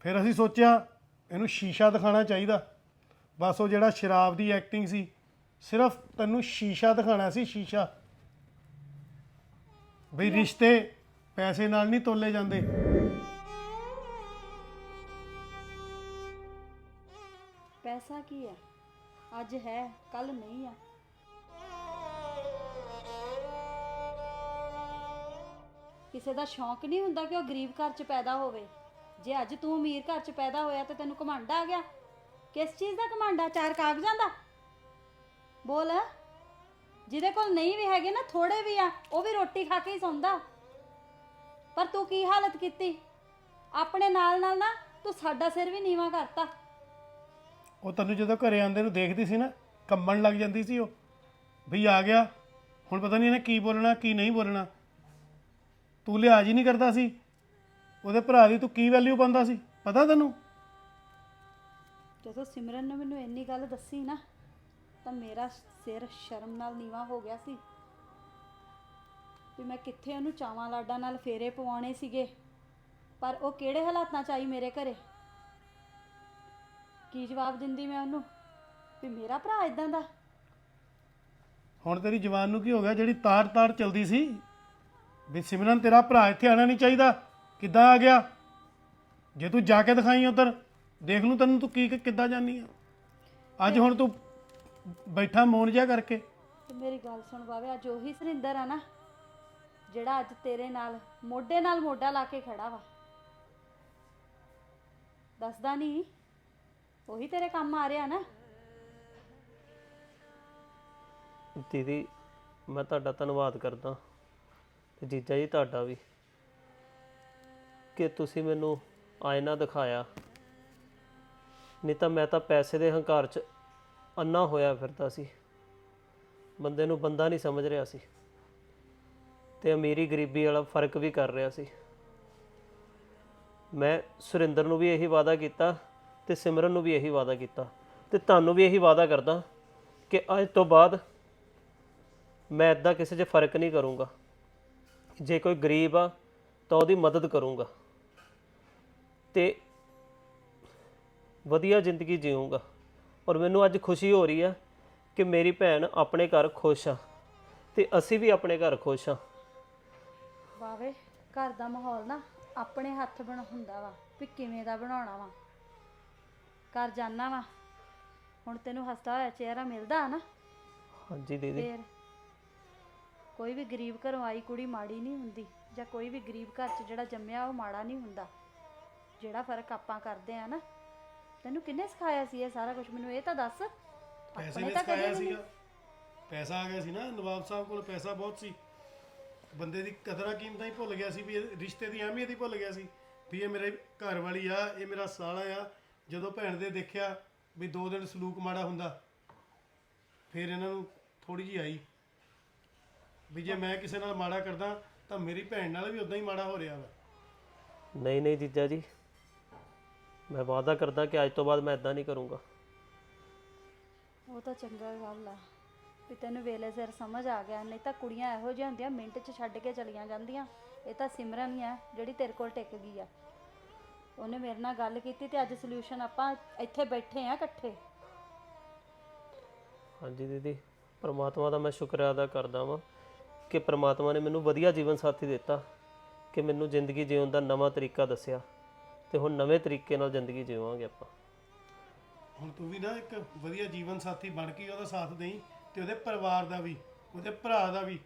ਫਿਰ ਅਸੀਂ ਸੋਚਿਆ ਇਹਨੂੰ ਸ਼ੀਸ਼ਾ ਦਿਖਾਣਾ ਚਾਹੀਦਾ। ਬਸ ਉਹ ਜਿਹੜਾ ਸ਼ਰਾਬ ਦੀ ਐਕਟਿੰਗ ਸੀ ਸਿਰਫ ਤੈਨੂੰ ਸ਼ੀਸ਼ਾ ਦਿਖਾਣਾ ਸੀ ਸ਼ੀਸ਼ਾ। ਬਈ ਰਿਸ਼ਤੇ ਪੈਸੇ ਨਾਲ ਨਹੀਂ ਤੋਲੇ ਜਾਂਦੇ। ਪੈਸਾ ਕੀ ਹੈ ਅੱਜ ਹੈ ਕੱਲ ਨਹੀਂ ਆ। ਕਿਸੇ ਦਾ ਸ਼ੌਂਕ ਨਹੀਂ ਹੁੰਦਾ ਕਿ ਉਹ ਗਰੀਬ ਘਰ 'ਚ ਪੈਦਾ ਹੋਵੇ। ਜੇ ਅੱਜ ਤੂੰ ਅਮੀਰ ਘਰ 'ਚ ਪੈਦਾ ਹੋਇਆ ਤੇ ਤੈਨੂੰ ਘਮੰਡ ਆ ਗਿਆ, ਕਿਸ ਚੀਜ਼ ਦਾ ਘਮੰਡ ਆ? ਚਾਰ ਕਾਗਜ਼ਾਂ ਦਾ? ਬੋਲ। ਜਿਹਦੇ ਕੋਲ ਨਹੀਂ ਵੀ ਹੈਗੇ ਨਾ ਥੋੜੇ ਵੀ ਆ, ਉਹ ਵੀ ਰੋਟੀ ਖਾ ਕੇ ਹੀ ਸੌਂਦਾ। ਪਰ ਤੂੰ ਕੀ ਹਾਲਤ ਕੀਤੀ? ਆਪਣੇ ਨਾਲ ਨਾਲ ਨਾ ਤੂੰ ਸਾਡਾ ਸਿਰ ਵੀ ਨੀਵਾ ਕਰਤਾ। ਉਹ ਤੈਨੂੰ ਜਦੋਂ ਘਰੇ ਆਉਂਦੇ ਨੂੰ ਦੇਖਦੀ ਸੀ ਨਾ ਕੰਬਣ ਲੱਗ ਜਾਂਦੀ ਸੀ ਉਹ। ਵੀ ਆ ਗਿਆ, ਹੁਣ ਪਤਾ ਨਹੀਂ ਇਹਨੇ ਕੀ ਬੋਲਣਾ, ਕੀ ਨਹੀਂ ਬੋਲਣਾ। ਤੂੰ ਲਿਹਾਜ਼ ਹੀ ਨਹੀਂ ਕਰਦਾ ਸੀ। ਉਹਦੇ ਭਰਾ ਦੀ ਤੂੰ ਕੀ ਵੈਲਿਊ ਪਾਉਂਦਾ ਸੀ? ਪਤਾ ਤੈਨੂੰ? ਜਦੋਂ ਸਿਮਰਨ ਨੇ ਮੈਨੂੰ ਇੰਨੀ ਗੱਲ ਦੱਸੀ ਨਾ ਤਾਂ ਮੇਰਾ ਸਿਰ ਸ਼ਰਮ ਨਾਲ ਨੀਵਾ ਹੋ ਗਿਆ ਸੀ। ਵੀ ਮੈਂ ਕਿੱਥੇ ਉਹਨੂੰ ਚਾਵਾਂ ਲਾਡਾਂ ਨਾਲ ਫੇਰੇ ਪਵਾਉਣੇ ਸੀਗੇ? ਪਰ ਉਹ ਕਿਹੜੇ ਹਾਲਾਤਾਂ 'ਚ ਆਈ ਮੇਰੇ ਘਰੇ? ਕੀ ਜਵਾਬ ਦਿੰਦੀ ਮੈਂ ਉਹਨੂੰ? ਵੀ ਮੇਰਾ ਭਰਾ ਇਦਾਂ ਦਾ। ਹੁਣ ਤੇਰੀ ਜਵਾਨ ਨੂੰ ਕੀ ਹੋ ਗਿਆ? ਜਿਹੜੀ ਤਾਰ-ਤਾਰ ਚਲਦੀ ਸੀ? ਵੀ ਸਿਮਰਨ ਤੇਰਾ ਭਰਾ ਇੱਥੇ ਆਣਾ ਨਹੀਂ ਚਾਹੀਦਾ। ਕਿੱਦਾਂ ਆ ਗਿਆ? ਜੇ ਤੂੰ ਜਾ ਕੇ ਦਿਖਾਈ ਉਧਰ ਦੇਖ ਲੂ ਤੈਨੂੰ ਤੂੰ ਕੀ ਕਿੱਦਾਂ ਜਾਨੀ ਆ? ਅੱਜ ਹੁਣ ਤੂੰ ਬੈਠਾ ਮੌਨ ਜਿਹਾ ਕਰਕੇ। ਤੇ ਮੇਰੀ ਗੱਲ ਸੁਣ ਬਾਵੇ ਅੱਜ ਉਹੀ ਸਰਿੰਦਰ ਆ ਨਾ ਜਿਹੜਾ ਅੱਜ ਤੇਰੇ ਨਾਲ ਮੋਢੇ ਨਾਲ ਮੋਢਾ ਲਾ ਕੇ ਖੜਾ ਵਾ। ਦੱਸਦਾ ਨਹੀਂ ਉਹੀ ਤੇਰੇ ਕੰਮ ਆ ਰਿਹਾ ਨਾ। ਦੀਦੀ ਮੈਂ ਤੁਹਾਡਾ ਧੰਨਵਾਦ ਕਰਦਾ। ਤੇ ਜੀਜਾ ਜੀ ਤੁਹਾਡਾ ਵੀ। ਕਿ ਤੁਸੀਂ ਮੈਨੂੰ ਆਇਨਾ ਦਿਖਾਇਆ। ਨਹੀਂ ਤਾਂ ਮੈਂ ਤਾਂ ਪੈਸੇ ਦੇ ਹੰਕਾਰ 'ਚ ਅੰਨਾ ਹੋਇਆ ਫਿਰਦਾ ਸੀ। ਬੰਦੇ ਨੂੰ ਬੰਦਾ ਨਹੀਂ ਸਮਝ ਰਿਹਾ ਸੀ। ਤੇ ਅਮੀਰੀ ਗਰੀਬੀ ਵਾਲਾ ਫ਼ਰਕ ਵੀ ਕਰ ਰਿਹਾ ਸੀ। ਮੈਂ ਸੁਰਿੰਦਰ ਨੂੰ ਵੀ ਇਹੀ ਵਾਅਦਾ ਕੀਤਾ ਤੇ ਸਿਮਰਨ ਨੂੰ ਵੀ ਇਹੀ ਵਾਅਦਾ ਕੀਤਾ। ਤੇ ਤੁਹਾਨੂੰ ਵੀ ਇਹੀ ਵਾਅਦਾ ਕਰਦਾ ਕਿ ਅੱਜ ਤੋਂ ਬਾਅਦ ਮੈਂ ਇਦਾਂ ਕਿਸੇ 'ਚ ਫ਼ਰਕ ਨਹੀਂ ਕਰੂੰਗਾ। ਜੇ ਕੋਈ ਗਰੀਬ ਆ ਤਾਂ ਉਹਦੀ ਮਦਦ ਕਰੂੰਗਾ। ਤੇ ਵਧੀਆ ਜ਼ਿੰਦਗੀ ਜੀਊਂਗਾ। ਔਰ ਮੈਨੂੰ ਅੱਜ ਖੁਸ਼ੀ ਹੋ ਰਹੀ ਆ ਕਿ ਮੇਰੀ ਭੈਣ ਆਪਣੇ ਘਰ ਖੁਸ਼ ਆ ਤੇ ਅਸੀਂ ਵੀ ਆਪਣੇ ਘਰ ਖੁਸ਼ ਆ। ਵਾਵੇ ਘਰ ਦਾ ਮਾਹੌਲ ਨਾ ਆਪਣੇ ਹੱਥ ਬਣ ਹੁੰਦਾ ਵਾ ਵੀ ਕਿਵੇਂ ਦਾ ਬਣਾਉਣਾ ਵਾ। ਘਰ ਜਾਣਾ ਵਾ ਹੁਣ ਤੈਨੂੰ ਹੱਸਦਾ ਹੋਇਆ ਚਿਹਰਾ ਮਿਲਦਾ ਨਾ। ਹਾਂਜੀ ਦੀਦੀ। ਫੇਰ ਕੋਈ ਵੀ ਗਰੀਬ ਘਰੋਂ ਆਈ ਕੁੜੀ ਮਾੜੀ ਨਹੀਂ ਹੁੰਦੀ ਜਾਂ ਕੋਈ ਵੀ ਗਰੀਬ ਘਰ 'ਚ ਜਿਹੜਾ ਜੰਮਿਆ ਉਹ ਮਾੜਾ ਨਹੀਂ ਹੁੰਦਾ। ਜਿਹੜਾ ਫ਼ਰਕ ਆਪਾਂ ਕਰਦੇ ਆ ਨਾ ਤੈਨੂੰ ਕਿੰਨੇ ਸਿਖਾਇਆ ਸੀ ਇਹ ਸਾਰਾ ਕੁਝ ਮੈਨੂੰ ਇਹ ਤਾਂ ਦੱਸ। ਪੈਸੇ ਨੇ ਸਿਖਾਇਆ। ਸੀਗਾ। ਪੈਸਾ ਆ ਗਿਆ ਸੀ ਨਾ ਨਵਾਬ ਸਾਹਿਬ ਕੋਲ ਪੈਸਾ ਬਹੁਤ ਸੀ। ਬੰਦੇ ਦੀ ਕਦਰਾਂ ਕੀਮਤਾਂ ਹੀ ਭੁੱਲ ਗਿਆ ਸੀ ਵੀ ਇਹ ਰਿਸ਼ਤੇ ਦੀ ਅਹਿਮੀਅਤ ਹੀ ਭੁੱਲ ਗਿਆ ਸੀ ਵੀ ਇਹ ਮੇਰੇ ਘਰ ਵਾਲੀ ਆ ਇਹ ਮੇਰਾ ਸਾਲਾ ਆ। ਜਦੋਂ ਭੈਣ ਦੇ ਦੇਖਿਆ ਵੀ ਦੋ ਦਿਨ ਸਲੂਕ ਮਾੜਾ ਹੁੰਦਾ ਫਿਰ ਇਹਨਾਂ ਨੂੰ ਥੋੜੀ ਜਿਹੀ ਆਈ ਵੀ ਜੇ ਮੈਂ ਕਿਸੇ ਨਾਲ ਮਾੜਾ ਕਰਦਾ ਤਾਂ ਮੇਰੀ ਭੈਣ ਨਾਲ ਵੀ ਉਦਾਂ ਹੀ ਮਾੜਾ ਹੋ ਰਿਹਾ ਵਾ। ਨਹੀਂ ਨਹੀਂ ਜੀਜਾ ਜੀ। ਮੈਂ ਵਾਅਦਾ ਕਰਦਾ ਕਿ ਅੱਜ ਤੋਂ ਬਾਅਦ ਮੈਂ ਇਦਾਂ ਨਹੀਂ ਕਰੂੰਗਾ। ਉਹ ਤਾਂ ਚੰਗਾ ਗੱਲ ਆ ਵੀ ਤੈਨੂੰ ਵੇਲੇ ਸਿਰ ਸਮਝ ਆ ਗਿਆ ਨਹੀਂ ਤਾਂ ਕੁੜੀਆਂ ਇਹੋ ਜਿਹੀਆਂ ਹੁੰਦੀਆਂ ਮਿੰਟ 'ਚ ਛੱਡ ਕੇ ਚਲੀਆਂ ਜਾਂਦੀਆਂ। ਇਹ ਤਾਂ ਸਿਮਰਨ ਹੀ ਆ ਜਿਹੜੀ ਤੇਰੇ ਕੋਲ ਟਿਕ ਗਈ ਆ। ਉਹਨੇ ਮੇਰੇ ਨਾਲ ਗੱਲ ਕੀਤੀ ਤੇ ਅੱਜ ਸੋਲੂਸ਼ਨ ਆਪਾਂ ਇੱਥੇ ਬੈਠੇ ਆ ਇਕੱਠੇ। ਹਾਂਜੀ ਦੀਦੀ ਪਰਮਾਤਮਾ ਦਾ ਮੈਂ ਸ਼ੁਕਰ ਅਦਾ ਕਰਦਾ ਵਾਂ ਕਿ ਪ੍ਰਮਾਤਮਾ ਨੇ ਮੈਨੂੰ ਵਧੀਆ ਜੀਵਨ ਸਾਥੀ ਦਿੱਤਾ ਕਿ ਮੈਨੂੰ ਜ਼ਿੰਦਗੀ ਜਿਉਣ ਦਾ ਨਵਾਂ ਤਰੀਕਾ ਦੱਸਿਆ। ਤੇ ਹੁਣ ਨਵੇਂ ਤਰੀਕੇ ਨਾਲ ਜ਼ਿੰਦਗੀ ਜਿਵਾਂਗੇ ਆਪਾਂ। ਹੁਣ ਤੂੰ ਵੀ ਨਾ ਇੱਕ ਵਧੀਆ ਜੀਵਨ ਸਾਥੀ ਬਣ ਕੇ ਉਹਦਾ ਸਾਥ ਦੇਈ ਤੇ ਉਹਦੇ ਪਰਿਵਾਰ ਦਾ ਵੀ ਉਹਦੇ ਭਰਾ ਦਾ ਵੀ।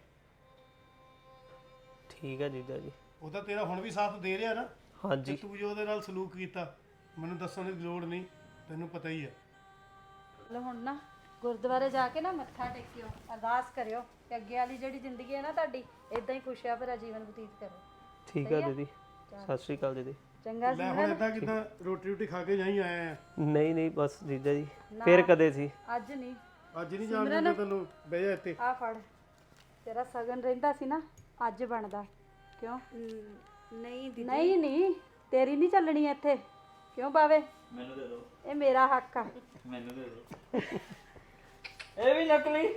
ਠੀਕ ਹੈ ਜੀਜਾ ਜੀ। ਉਹ ਤਾਂ ਤੇਰਾ ਹੁਣ ਵੀ ਸਾਥ ਦੇ ਰਿਹਾ ਨਾ? ਤੇ ਹਾਂਜੀ। ਤੂੰ ਜੋ ਉਹਦੇ ਨਾਲ ਸਲੂਕ ਕੀਤਾ ਮੈਨੂੰ ਦੱਸਣ ਦੀ ਲੋੜ ਨਹੀਂ ਤੈਨੂੰ ਪਤਾ ਹੀ ਹੈ ਲੋ ਹੁਣ ਨਾ ਗੁਰਦੁਆਰੇ ਜਾ ਕੇ ਨਾ ਮੱਥਾ ਟੇਕਿਓ ਅਰਦਾਸ ਕਰਿਓ ਕਿ ਅੱਗੇ ਵਾਲੀ ਜਿਹੜੀ ਜ਼ਿੰਦਗੀ ਹੈ ਨਾ ਤੁਹਾਡੀ ਇਦਾਂ ਹੀ ਖੁਸ਼ੀਆਂ ਭਰਿਆ ਜੀਵਨ ਬਤੀਤ ਕਰੋ। ਠੀਕ ਹੈ ਦੀਦੀ। ਸਤਿ ਸ਼੍ਰੀ ਅਕਾਲ ਦੀਦੀ। ਚੰਗਾ ਲੈ ਹੁਣ ਏਦਾਂ ਕਿਦਾਂ ਰੋਟੀ ਰੋਟੀ ਖਾ ਕੇ ਜਾਈ ਆਇਆ ਆ? ਨਹੀਂ ਨਹੀਂ ਬਸ ਜੀਜਾ ਜੀ ਫੇਰ ਕਦੇ ਸੀ। ਅੱਜ ਨਹੀਂ। ਅੱਜ ਨਹੀਂ ਜਾਣ ਦਿੰਦੇ ਤੈਨੂੰ ਬਹਿ ਜਾ ਇੱਥੇ। ਆ ਫੜ ਤੇਰਾ ਸਗਨ ਰਹਿੰਦਾ ਸੀ ਨਾ ਅੱਜ ਬਣਦਾ। ਕਿਉਂ? ਨਹੀਂ ਦੀਦੀ। ਨਹੀਂ ਨਹੀਂ ਤੇਰੀ ਨਹੀਂ ਚੱਲਣੀ ਇੱਥੇ। ਕਿਉਂ ਬਾਵੇ? ਮੈਨੂੰ ਦੇ ਦਿਓ ਇਹ ਮੇਰਾ ਹੱਕ ਆ। ਦੇ ਇਹ ਵੀ ਨਕਲੀ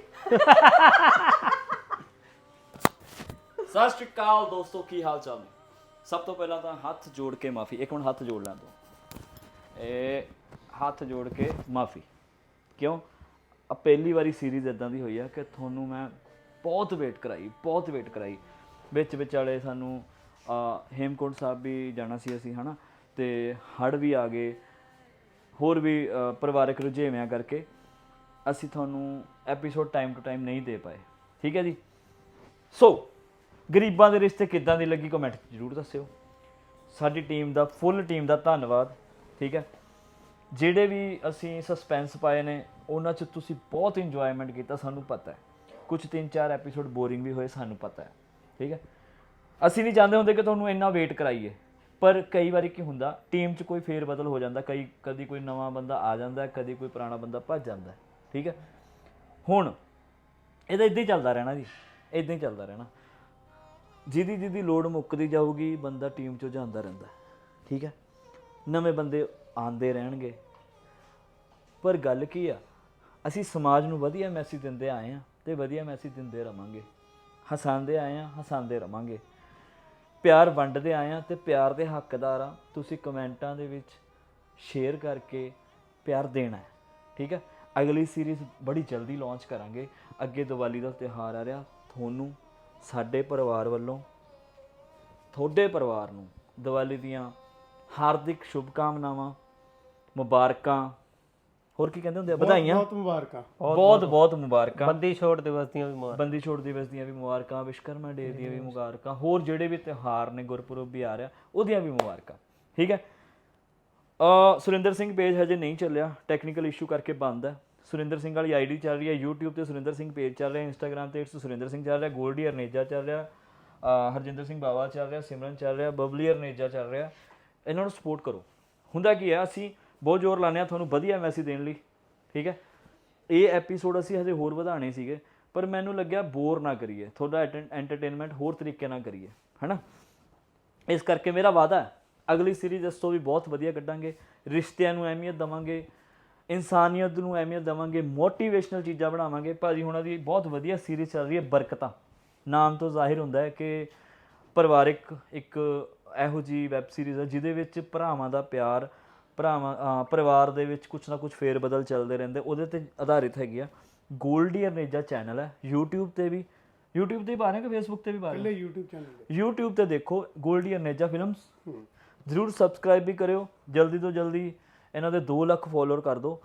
ਸਤਿ ਸ਼੍ਰੀ ਅਕਾਲ ਦੋਸਤੋ ਕੀ ਹਾਲ ਚਾਲ ਨੇ? ਸਭ ਤੋਂ ਪਹਿਲਾਂ ਤਾਂ ਹੱਥ ਜੋੜ ਕੇ ਮਾਫੀ, ਇੱਕ ਮਿੰਟ ਹੱਥ ਜੋੜ ਲਾਂ ਦੋ ਇਹ ਹੱਥ ਜੋੜ ਕੇ ਮਾਫੀ। ਕਿਉਂ? ਆ ਪਹਿਲੀ ਵਾਰੀ ਸੀਰੀਜ਼ ਇਦਾਂ ਦੀ ਹੋਈ ਆ ਕਿ ਤੁਹਾਨੂੰ ਮੈਂ ਬਹੁਤ ਵੇਟ ਕਰਾਈ, ਬਹੁਤ ਵੇਟ ਕਰਾਈ। ਵਿੱਚ ਵਿਚਾਲੇ ਸਾਨੂੰ ਹੇਮਕੁੰਟ ਸਾਹਿਬ ਵੀ ਜਾਣਾ ਸੀ ਅਸੀਂ, ਹਨਾ? ਤੇ ਹੜ ਵੀ ਆ ਗਏ। ਹੋਰ ਵੀ ਪਰਿਵਾਰਕ ਰੁਝੇਵਿਆਂ ਕਰਕੇ ਅਸੀਂ ਤੁਹਾਨੂੰ ਐਪੀਸੋਡ ਟਾਈਮ ਟੂ ਟਾਈਮ ਨਹੀਂ ਦੇ ਪਾਏ। ਠੀਕ ਹੈ ਜੀ? ਸੋ ਗਰੀਬਾਂ ਦੇ ਰਿਸ਼ਤੇ ਕਿੱਦਾਂ ਦੀ ਲੱਗੀ ਕਮੈਂਟ ਜ਼ਰੂਰ ਦੱਸਿਓ। ਸਾਡੀ ਟੀਮ ਦਾ ਫੁੱਲ ਟੀਮ ਦਾ ਧੰਨਵਾਦ, ਠੀਕ ਹੈ। ਜਿਹੜੇ ਵੀ ਅਸੀਂ ਸਸਪੈਂਸ ਪਾਏ ਨੇ, ਉਹਨਾਂ 'ਚ ਤੁਸੀਂ ਬਹੁਤ ਇੰਜੋਇਮੈਂਟ ਕੀਤਾ, ਸਾਨੂੰ ਪਤਾ ਹੈ। ਕੁਝ 3-4 ਐਪੀਸੋਡ ਬੋਰਿੰਗ ਵੀ ਹੋਏ, ਸਾਨੂੰ ਪਤਾ ਹੈ, ਠੀਕ ਹੈ। ਅਸੀਂ ਨਹੀਂ ਚਾਹੁੰਦੇ ਹੁੰਦੇ ਕਿ ਤੁਹਾਨੂੰ ਇੰਨਾ ਵੇਟ ਕਰਾਈਏ, ਪਰ ਕਈ ਵਾਰੀ ਕੀ ਹੁੰਦਾ ਟੀਮ 'ਚ ਕੋਈ ਫੇਰ ਬਦਲ ਹੋ ਜਾਂਦਾ, ਕਈ, ਕਦੀ ਕੋਈ ਨਵਾਂ ਬੰਦਾ ਆ ਜਾਂਦਾ, ਕਦੀ ਕੋਈ ਪੁਰਾਣਾ ਬੰਦਾ ਭੱਜ ਜਾਂਦਾ, ਠੀਕ ਹੈ। ਹੁਣ, ਇਹਦਾ ਇਦਾਂ ਹੀ ਚੱਲਦਾ ਰਹਿਣਾ ਜੀ ਇਦਾਂ ਹੀ ਚੱਲਦਾ ਰਹਿਣਾ। ਜਿਹਦੀ ਜਿਹਦੀ ਲੋੜ ਮੁੱਕਦੀ ਜਾਊਗੀ, ਬੰਦਾ ਟੀਮ 'ਚੋਂ ਜਾਂਦਾ ਰਹਿੰਦਾ। ਠੀਕ ਹੈ? ਨਵੇਂ ਬੰਦੇ ਆਉਂਦੇ ਰਹਿਣਗੇ। ਪਰ ਗੱਲ ਕੀ ਆ? ਅਸੀਂ ਸਮਾਜ ਨੂੰ ਵਧੀਆ ਮੈਸੇਜ ਦਿੰਦੇ ਆਏ ਆ ਤੇ ਵਧੀਆ ਮੈਸੇਜ ਦਿੰਦੇ ਰਵਾਂਗੇ। ਹਸਾਉਂਦੇ ਆਏ ਆ ਹਸਾਉਂਦੇ ਰਵਾਂਗੇ। ਪਿਆਰ ਵੰਡਦੇ ਆਏ ਆ ਤੇ ਪਿਆਰ ਦੇ ਹੱਕਦਾਰ ਆ ਤੁਸੀਂ ਕਮੈਂਟਾਂ ਦੇ ਵਿੱਚ ਸ਼ੇਅਰ ਕਰਕੇ ਪਿਆਰ ਦੇਣਾ ਹੈ। ਠੀਕ ਹੈ? ਅਗਲੀ ਸੀਰੀਜ਼ ਬੜੀ ਜਲਦੀ ਲਾਂਚ ਕਰਾਂਗੇ। ਅੱਗੇ ਦੀਵਾਲੀ ਦਾ ਤਿਉਹਾਰ ਆ ਰਿਹਾ। ਤੁਹਾਨੂੰ ਸਾਡੇ ਪਰਿਵਾਰ ਵੱਲੋਂ ਤੁਹਾਡੇ ਪਰਿਵਾਰ ਨੂੰ ਦੀਵਾਲੀ ਦੀਆਂ ਹਾਰਦਿਕ ਸ਼ੁਭਕਾਮਨਾਵਾਂ ਮੁਬਾਰਕਾਂ ਹੋਰ ਕੀ ਕਹਿੰਦੇ ਹੁੰਦੇ ਆ ਵਧਾਈਆਂ। ਬਹੁਤ ਮੁਬਾਰਕਾਂ। ਬਹੁਤ ਬਹੁਤ ਮੁਬਾਰਕਾਂ। ਬੰਦੀ ਛੋੜ ਦਿਵਸ ਦੀਆਂ ਵੀ ਮਾਰ ਬੰਦੀ ਛੋੜ ਦਿਵਸ ਦੀਆਂ ਵੀ ਮੁਬਾਰਕਾਂ ਵਿਸ਼ਕਰਮਾ ਡੇ ਦੀਆਂ ਵੀ ਮੁਬਾਰਕਾਂ ਹੋਰ ਜਿਹੜੇ ਵੀ ਤਿਉਹਾਰ ਨੇ ਗੁਰਪੁਰਬ ਵੀ ਆ ਰਿਹਾ ਉਹਦੀਆਂ ਵੀ ਮੁਬਾਰਕਾਂ। ਠੀਕ ਹੈ? ਅ ਸੁਰਿੰਦਰ ਸਿੰਘ ਪੇਜ ਹਜੇ ਨਹੀਂ ਚੱਲਿਆ ਟੈਕਨੀਕਲ ਇਸ਼ੂ ਕਰਕੇ ਬੰਦ ਹੈ। ਸੁਰਿੰਦਰ ਸਿੰਘ ਵਾਲੀ ਆਈਡੀ ਚੱਲ ਰਹੀ ਹੈ, YouTube ਤੇ ਸੁਰਿੰਦਰ ਸਿੰਘ ਪੇਜ ਚੱਲ ਰਿਹਾ, Instagram ਤੇ ਇਟਸ ਸੁਰਿੰਦਰ ਸਿੰਘ ਚੱਲ ਰਿਹਾ ਗੋਲਡੀ ਅਰਨੇਜਾ ਚੱਲ ਰਿਹਾ ਹਰਜਿੰਦਰ ਸਿੰਘ ਬਾਵਾ ਚੱਲ ਰਿਹਾ, ਸਿਮਰਨ ਚੱਲ ਰਿਹਾ ਬਬਲੀ ਅਰਨੇਜਾ ਚੱਲ ਰਿਹਾ। ਇਹਨਾਂ ਨੂੰ ਸਪੋਰਟ ਕਰੋ। ਹੁੰਦਾ ਕੀ ਹੈ, ਅਸੀਂ ਬਹੁਤ ਜ਼ੋਰ ਲਾਉਂਦੇ ਹਾਂ ਤੁਹਾਨੂੰ ਵਧੀਆ ਮੈਸੇਜ ਦੇਣ ਲਈ, ਠੀਕ ਹੈ? ਇਹ ਐਪੀਸੋਡ ਅਸੀਂ ਹਜੇ ਹੋਰ ਵਧਾਣੇ ਸੀਗੇ, ਪਰ ਮੈਨੂੰ ਲੱਗਿਆ ਬੋਰ ਨਾ ਕਰੀਏ, ਤੁਹਾਡਾ ਐਂਟਰਟੇਨਮੈਂਟ ਹੋਰ ਤਰੀਕੇ ਨਾਲ ਕਰੀਏ, ਹੈਨਾ? ਇਸ ਕਰਕੇ ਮੇਰਾ ਵਾਅਦਾ ਹੈ, ਅਗਲੀ ਸੀਰੀਜ਼ ਇਸ ਤੋਂ ਵੀ ਬਹੁਤ ਵਧੀਆ ਕੱਢਾਂਗੇ, ਰਿਸ਼ਤਿਆਂ ਨੂੰ ਅਹਿਮੀਅਤ ਦਵਾਂਗੇ ਇਨਸਾਨੀਅਤ ਨੂੰ ਅਹਿਮੀਅਤ ਦਵਾਂਗੇ ਮੋਟੀਵੇਸ਼ਨਲ ਚੀਜ਼ਾਂ ਬਣਾਵਾਂਗੇ। ਭਾਜੀ ਹੁਣਾਂ ਦੀ ਬਹੁਤ ਵਧੀਆ ਸੀਰੀਜ਼ ਚੱਲ ਰਹੀ ਹੈ ਬਰਕਤਾਂ। ਨਾਮ ਤੋਂ ਜ਼ਾਹਿਰ ਹੁੰਦਾ ਹੈ ਕਿ ਪਰਿਵਾਰਿਕ ਇੱਕ ਇਹੋ ਜੀ ਵੈਬ ਸੀਰੀਜ਼ ਹੈ ਜਿਹਦੇ ਵਿੱਚ ਭਰਾਵਾਂ ਦਾ ਪਿਆਰ ਭਰਾਵਾਂ ਪਰਿਵਾਰ ਦੇ ਵਿੱਚ ਕੁਝ ਨਾ ਕੁਝ ਫੇਰ ਬਦਲ ਚੱਲਦੇ ਰਹਿੰਦੇ ਉਹਦੇ ਤੇ ਆਧਾਰਿਤ ਹੈਗੀ ਆ। ਗੋਲਡੀ ਅਰਨੇਜਾ ਚੈਨਲ ਹੈ YouTube ਤੇ ਵੀ। YouTube ਤੇ ਹੀ ਪਾ ਰਹੇ ਕਿ Facebook ਤੇ ਵੀ ਪਾ ਰਹੇ ਪਹਿਲੇ YouTube ਚੈਨਲ YouTube ਤੇ ਦੇਖੋ ਗੋਲਡੀ ਅਰਨੇਜਾ ਫਿਲਮਸ ਜ਼ਰੂਰ ਸਬਸਕ੍ਰਾਈਬ ਵੀ ਕਰਿਓ ਜਲਦੀ ਤੋਂ ਜਲਦੀ ਇਹਨਾਂ ਦੇ 2 ਲੱਖ ਫਾਲੋਅਰ ਕਰ ਦਿਓ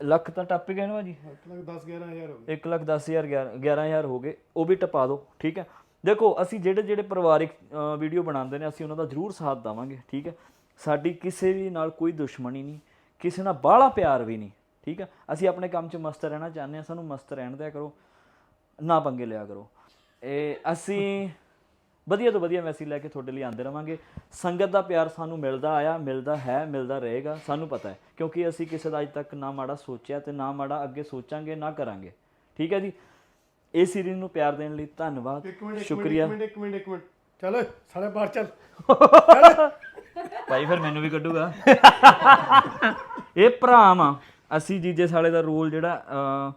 ਲੱਖ ਤਾਂ ਟੱਪ ਹੀ ਗਏ ਨਾ ਭਾਜੀ। ਇੱਕ ਲੱਖ 10 11000 ਹੋ ਗਏ। 1 ਲੱਖ 10000 11000 ਹੋ ਗਏ ਉਹ ਵੀ ਟਪਾ ਦਿਓ ਠੀਕ ਹੈ। ਦੇਖੋ ਅਸੀਂ ਜਿਹੜੇ ਜਿਹੜੇ ਪਰਿਵਾਰਿਕ ਵੀਡੀਓ ਬਣਾਉਂਦੇ ਨੇ ਅਸੀਂ ਉਹਨਾਂ ਦਾ ਜ਼ਰੂਰ ਸਾਥ ਦੇਵਾਂਗੇ ਠੀਕ ਹੈ। ਸਾਡੀ ਕਿਸੇ ਵੀ ਨਾਲ ਕੋਈ ਦੁਸ਼ਮਣੀ ਨਹੀਂ ਕਿਸੇ ਨਾਲ ਬਾਹਲਾ ਪਿਆਰ ਵੀ ਨਹੀਂ ਠੀਕ ਹੈ। ਅਸੀਂ ਆਪਣੇ ਕੰਮ 'ਚ ਮਸਤ ਰਹਿਣਾ ਚਾਹੁੰਦੇ ਹਾਂ ਸਾਨੂੰ ਮਸਤ ਰਹਿਣ ਦਿਆ ਕਰੋ ਨਾ ਪੰਗੇ ਲਿਆ ਕਰੋ। ਇਹ ਅਸੀਂ ਵਧੀਆ ਤੋਂ ਵਧੀਆ ਮੈਸੇਜ ਲੈ ਕੇ ਤੁਹਾਡੇ ਲਈ ਆਂਦੇ ਰਵਾਂਗੇ। ਸੰਗਤ ਦਾ ਪਿਆਰ ਸਾਨੂੰ ਮਿਲਦਾ ਆਇਆ ਮਿਲਦਾ ਹੈ ਮਿਲਦਾ ਰਹੇਗਾ ਸਾਨੂੰ ਪਤਾ ਹੈ। ਕਿਉਂਕਿ ਅਸੀਂ ਕਿਸੇ ਦਾ ਅੱਜ ਤੱਕ ਨਾ ਮਾੜਾ ਸੋਚਿਆ ਤੇ ਨਾ ਮਾੜਾ ਅੱਗੇ ਸੋਚਾਂਗੇ ਨਾ ਕਰਾਂਗੇ। ਠੀਕ ਹੈ ਜੀ? ਇਹ ਸੀਰੀਜ਼ ਨੂੰ ਪਿਆਰ ਦੇਣ ਲਈ ਧੰਨਵਾਦ ਇੱਕ ਸ਼ੁਕਰੀਆ। ਮਿੰਟ ਇੱਕ ਮਿੰਟ ਇੱਕ ਮਿੰਟ। ਚੱਲ ਸਾਲੇ ਬਾਹਰ ਚੱਲ। ਭਾਈ ਫਿਰ ਮੈਨੂੰ ਵੀ ਕੱਢੂਗਾ? ਇਹ ਭਰਾਵਾਂ ਅਸੀਂ ਜੀਜੇ ਸਾਲੇ ਦਾ ਰੋਲ ਜਿਹੜਾ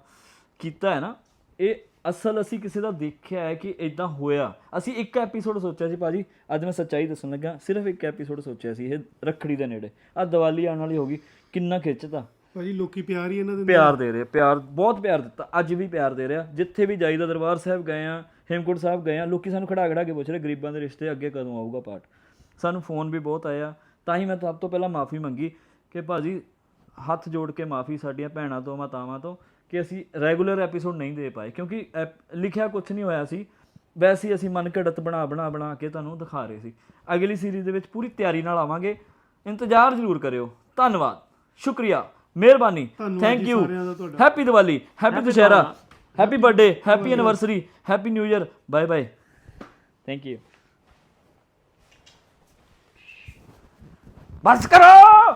ਕੀਤਾ ਹੈ ਨਾ ਇਹ ਅਸਲ ਅਸੀਂ ਕਿਸੇ ਦਾ ਦੇਖਿਆ ਹੈ ਕਿ ਇਦਾਂ ਹੋਇਆ। ਅਸੀਂ ਇੱਕ ਐਪੀਸੋਡ ਸੋਚਿਆ ਸੀ ਭਾਜੀ ਅੱਜ ਮੈਂ ਸੱਚਾਈ ਦੱਸਣ ਲੱਗਾ ਸਿਰਫ ਇੱਕ ਐਪੀਸੋਡ ਸੋਚਿਆ ਸੀ ਇਹ ਰੱਖੜੀ ਦੇ ਨੇੜੇ। ਆ ਦੀਵਾਲੀ ਆਉਣ ਵਾਲੀ ਹੋ ਗਈ ਕਿੰਨਾ ਖਿੱਚਤਾ। ਭਾਜੀ ਲੋਕੀ ਪਿਆਰ ਹੀ ਇਹਨਾਂ ਦੇ ਪਿਆਰ ਦੇ ਰਹੇ ਪਿਆਰ ਬਹੁਤ ਪਿਆਰ ਦਿੱਤਾ ਅੱਜ ਵੀ ਪਿਆਰ ਦੇ ਰਿਹਾ। ਜਿੱਥੇ ਵੀ ਜਾਈਦਾ ਦਰਬਾਰ ਸਾਹਿਬ ਗਏ ਆ ਹੇਮਕੁੰਟ ਸਾਹਿਬ ਗਏ ਆ ਲੋਕੀ ਸਾਨੂੰ ਖੜਾ ਖੜਾ ਕੇ ਪੁੱਛ ਰਹੇ ਗਰੀਬਾਂ ਦੇ ਰਿਸ਼ਤੇ ਅੱਗੇ ਕਦੋਂ ਆਊਗਾ ਪਾਠ? ਸਾਨੂੰ ਫੋਨ ਵੀ ਬਹੁਤ ਆਇਆ ਤਾਂ ਹੀ ਮੈਂ ਸਭ ਤੋਂ ਪਹਿਲਾਂ ਮਾਫੀ ਮੰਗੀ ਕਿ ਭਾਜੀ ਹੱਥ ਜੋੜ ਕੇ ਮਾਫੀ ਸਾਡੀਆਂ ਭੈਣਾਂ ਤੋਂ ਮਾਤਾਵਾਂ ਤੋਂ ਕਿ ਅਸੀਂ ਰੈਗੂਲਰ ਐਪੀਸੋਡ ਨਹੀਂ ਦੇ ਪਾਏ ਕਿਉਂਕਿ ਐਪ- ਲਿਖਿਆ ਕੁਝ ਨਹੀਂ ਹੋਇਆ ਸੀ। ਵੈਸੇ ਹੀ ਅਸੀਂ ਮਨ ਘੜਤ ਬਣਾ ਬਣਾ ਬਣਾ ਕੇ ਤੁਹਾਨੂੰ ਦਿਖਾ ਰਹੇ ਸੀ। ਅਗਲੀ ਸੀਰੀਜ਼ ਦੇ ਵਿੱਚ ਪੂਰੀ ਤਿਆਰੀ ਨਾਲ ਆਵਾਂਗੇ। ਇੰਤਜ਼ਾਰ ਜ਼ਰੂਰ ਕਰਿਓ। ਧੰਨਵਾਦ। ਸ਼ੁਕਰੀਆ। ਮਿਹਰਬਾਨੀ। Thank you. Happy Diwali happy Dussehra happy birthday happy anniversary happy new year bye bye thank you ਬਸ ਕਰੋ